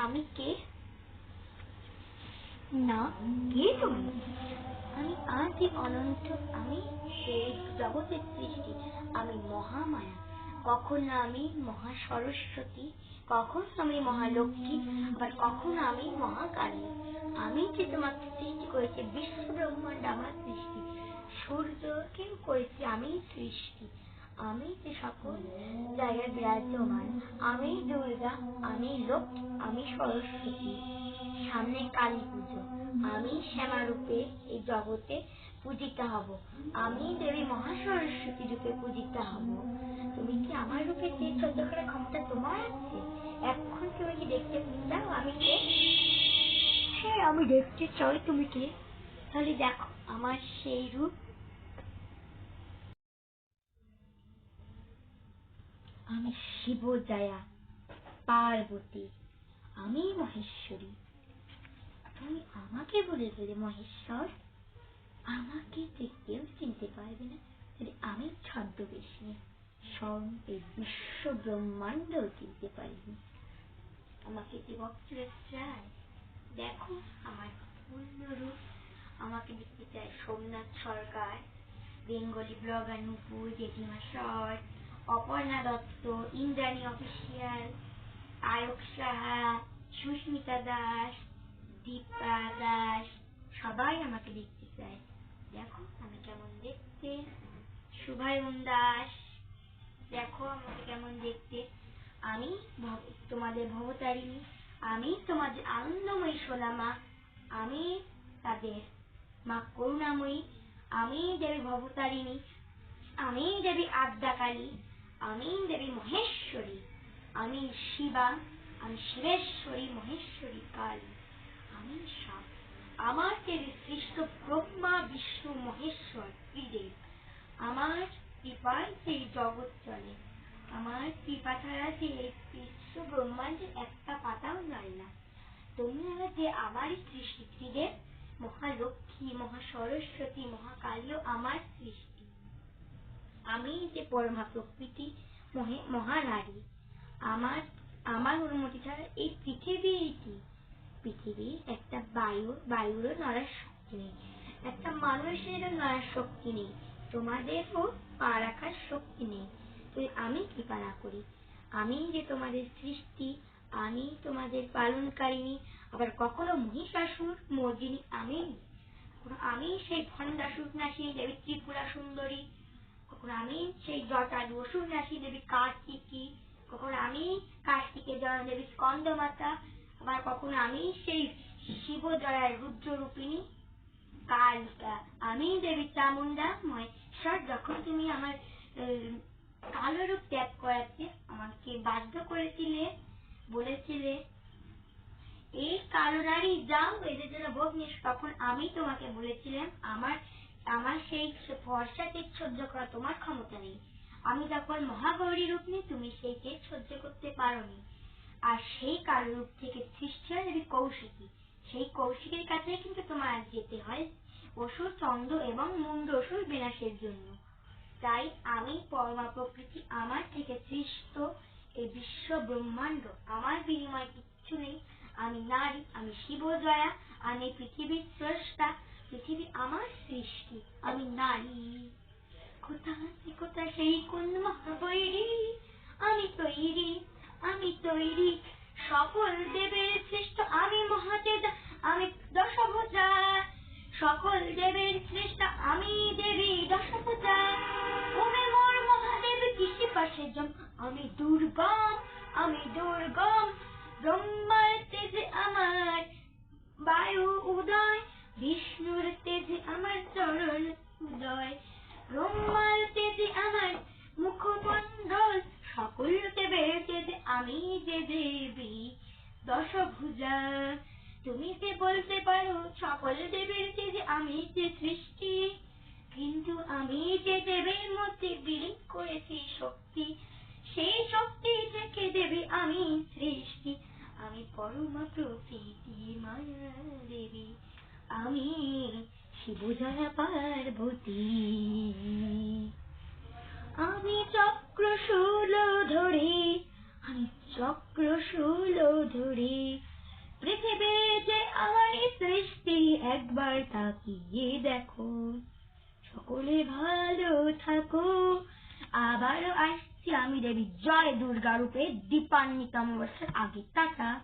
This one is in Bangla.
আমি কে? না, কে তুমি? আমি আদি অনন্ত, আমি এই জগতের সৃষ্টি, আমি মহামায়া। কখনো আমি মহা সরস্বতী কখনো আমি মহালক্ষ্মী, আবার কখনো আমি মহাকালী। আমি যে তোমাকে সৃষ্টি করেছি বিশ্ব ব্রহ্মাণ্ড আমার সৃষ্টি। সূর্যকেও করেছি আমি সৃষ্টি। আমি যে সকল জায়গায় বিরাজমান আমি দুর্গা আমি লক্ষ্মী আমি সরস্বতী। সামনে কালী পুজো। আমি শ্যামা রূপে এই জগতে পূজিত হব। আমি দেবী মহাসরস্বতী রূপে পূজিত হব। তুমি কি আমার রূপে তীর সহ্য করার ক্ষমতা তোমার আছে? এখন তুমি কি দেখতে চাও আমি কে? হ্যাঁ আমি দেখতে চাই তুমি কে? তাহলে দেখো আমার সেই রূপ আমি শিবজয়া পার্বতী, আমি মহেশ্বরী। তুমি আমাকে বলে দিলে মহেশ্বর। আমাকে যে কেউ চিনতে পারবে না যদি আমি ছদ্মবেশী স্বয়ং এই বিশ্ব ব্রহ্মাণ্ড চিনতে পারিনি। আমাকে যে ভক্তরা চায় দেখো আমার পূর্ণ রূপ। আমাকে দেখতে চায় সোমনাথ সরকার, বেঙ্গলি ব্লগার নুপুর, জেঠিমা সর অপর্ণা দত্ত ইন্দ্রাণী অফিসিয়াল আয়ক সাহা সুস্মিতা দাস দীপা দাস সবাই আমাকে দেখতে চায় দেখো আমি কেমন দেখতে শুভায়ন দাস দেখো আমাকে কেমন দেখতে আমি তোমাদের ভবতারিণী আমি তোমাদের আনন্দময়ী সোনামা আমি তাদের মা করুণাময়ী আমি দেবী ভবতারিণী আমি দেবী আদ্যাকালী আমি দেবী মহেশ্বরী। আমি শিবা, আমি শিবেশ্বরী, মহেশ্বরী কালী। আমি সব আমার দেবী সৃষ্ট ব্রহ্মা, বিষ্ণু, মহেশ্বর, ত্রিদেব। আমার কৃপায় সেই জগৎ চলে। আমার কৃপা ছাড়া যে এই বিশ্ব ব্রহ্মাণ্ডের একটা পাতাও নয় না। তুমি যে আমারই সৃষ্টি ত্রিদেব, মহালক্ষ্মী মহা সরস্বতী মহাকালীও আমার সৃষ্টি। আমি যে পরমা প্রকৃতি মহে- মহানারী আমার আমার অনুমতি ছাড়া এই পৃথিবীর কি পৃথিবীর একটা বায়ু, বায়ুরও নড়ার শক্তি নেই, একটা মানুষেরও নড়ার শক্তি নেই, তোমাদেরও পা রাখার শক্তি নেই। তো আমি কৃপা না করি, আমি যে তোমাদের সৃষ্টি, আমি তোমাদের পালনকারিণী, আবার কখনো মহিষাসুর, মর্জিনী আমি আমি সেই ভণ্ডাসুর নাসিনী দেবী ত্রিপুরা সুন্দরী কখনো আমি সেই জটালু অসুর নাসী দেবী কার্তিকী কখনো আমি কার্তিকের জয় দেবী স্কন্দমাতা আবার কখনো আমি সেই শিবজয়ার রুদ্ররূপিণী কালিকা আমি দেবী চামুন্ডা মহেশ্বর যখন তুমি আমার কালো রূপ ত্যাগ করাতে আমাকে বাধ্য করেছিলে বলেছিলে এই কালো নারী যাও এদের জন্য ভোগ নিস তখন আমি তোমাকে বলেছিলাম আমার আমার সেই ফর্সা তেজ সহ্য করা তোমার ক্ষমতা নেই। আমি যখন মহাগৌরী রূপ নিই, তুমি সেই তেজ সহ্য করতে পারোনি। আর সেই কালো রূপ থেকে সৃষ্টি হয় দেবী কৌশিকী, সেই কৌশিকের কাছে কিন্তু তোমার যেতে হয় অসুর, চন্দ্র এবং মুন্ড অসুর বিনাশের জন্য। তাই আমি পরমা প্রকৃতি আমার থেকে সৃষ্ট এই বিশ্ব ব্রহ্মাণ্ড, আমার বিনিময় কিচ্ছু নেই। আমি নারী, আমি শিব শিবজয়া, আমি পৃথিবীর স্রষ্টা পৃথিবী আমার সৃষ্টি, আমি নারী। কোথায় কোথায় সেই কোন মহাবৈরী আমি তৈরি আমি তৈরি। সকল দেবের শ্রেষ্ঠ আমি মহাতেজা আমি দশভুজা সকল দেবের শ্রেষ্ঠ আমি দেবী দশভুজা ওমে মোর মহাদেব কৃষি পাশে জম আমি দুর্গম আমি দুর্গম। ব্রহ্মার তেজে আমার বায়ু উদয় বিষ্ণুর তেজে আমার চরণ উদয়, ব্রহ্মার তেজে আমার মুখমণ্ডল, সকল দেবের তেজে আমি যে দেবী। দশভুজা, তুমি যে বলতে পারো, সকল দেবের তেজে আমি যে সৃষ্টি। কিন্তু আমি যে দেবের মধ্যে বিলীন করেছি শক্তি, সেই শক্তি থেকে দেবী আমি সৃষ্টি। আমি পরমা প্রকৃতি মায়া দেবী। আমি শিবজয়া পার্বতী। আমি চক্র শূল ধরি, আমি চক্র শূল ধরি। দৃষ্টি একবার তাকিয়ে দেখো। সকলে ভালো থাকো। আবারও আসছি আমি দেবী জয় দুর্গা রূপে দীপান্বিতা অমাবস্যার আগে টাটা